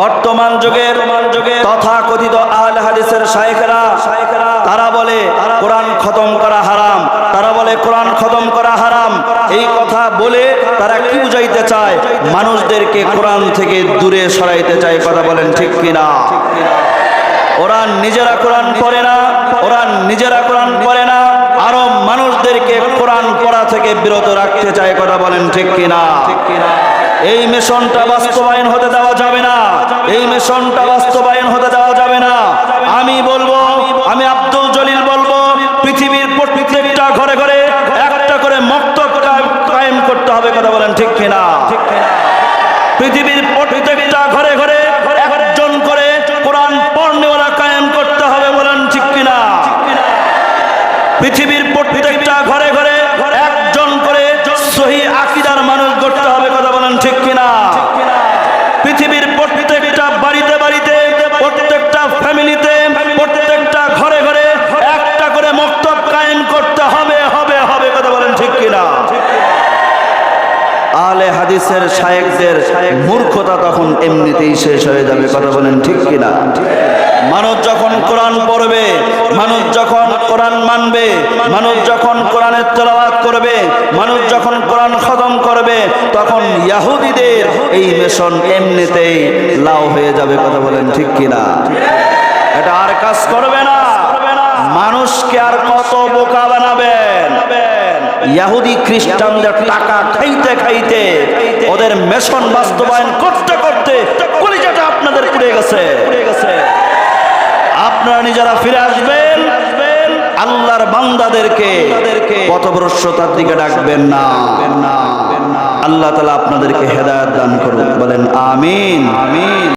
বর্তমান যুগের তথা কথিত আল হাদিসের শায়েখরা তারা বলে কোরআন খতম করা হারাম। তারা বলে কোরআন খতম করা হারাম। এই কথা বলে তারা কি বুঝাইতে চায়? মানুষদেরকে কোরআন থেকে দূরে সরাইতে চায় কথা বলেন ঠিক কিনা? ওরা নিজেরা কোরআন পড়ে না ওরা নিজেরা কোরআন পড়ে না আরও মানুষদেরকে কোরআন পড়া থেকে বিরত রাখতে চায় কথা বলেন ঠিক কিনা? এই মিশনটা বাস্তবায়ন হতে দেওয়া যাবে না এই মিশনটা বাস্তবায়ন হতে দেওয়া যাবে না আমি বলব আমি আব্দুল জলিল বলব পৃথিবীর প্রত্যেকটা ঘরে ঘরে একটা করে মক্তব কায়েম করতে হবে কথা বলেন ঠিক কিনা? পৃথিবীর প্রত্যেকটা ঘরে ঘরে একজন করে কোরআন পড়নেওয়ালা কায়েম করতে হবে বলেন ঠিক কিনা? পৃথিবীর প্রত্যেকটা ঘরে ঘরে একজন করে সহি আকিদার মানুষ গড়তে হবে কথা বলেন ঠিক কিনা পৃথিবীর প্রত্যেকটা বাড়িতে বাড়িতে প্রত্যেকটা ফ্যামিলিতে প্রত্যেকটা ঘরে ঘরে একটা করে মক্তব কায়েম করতে হবে হবে হবে কথা বলেন ঠিক কিনা আলে হাদিসের শায়েকদের মূর্খতা তখন এমনিতেই শেষ হয়ে যাবে, কথা বলেন ঠিক কিনা? মানুষ যখন কোরআন পড়বে, মানুষ যখন কোরআন মানবে, মানুষ যখন কোরআনের তেলাওয়াত করবে, মানুষ যখন কোরআন খতম করবে, তখন ইয়াহুদিদের এই মিশন এমনিতেই লাও হয়ে যাবে, কথা বলেন ঠিক কিনা? এটা আর কাজ করবে না। মানুষকে আর কত বোকা ইয়াহুদি খ্রিস্টানদের টাকা খাইতে খাইতে ওদের মেশন বাস্তবায়ন করতে করতে কলিজাটা আপনাদের পুড়ে গেছে। আপনারা নিজেরা ফিরে আসবেন। আল্লাহর বান্দাদেরকে পথভ্রষ্টতার দিকে ডাকবেন না। আল্লাহ তালা আপনাদেরকে হেদায়ত দান করুন বলেন আমিন আমিন।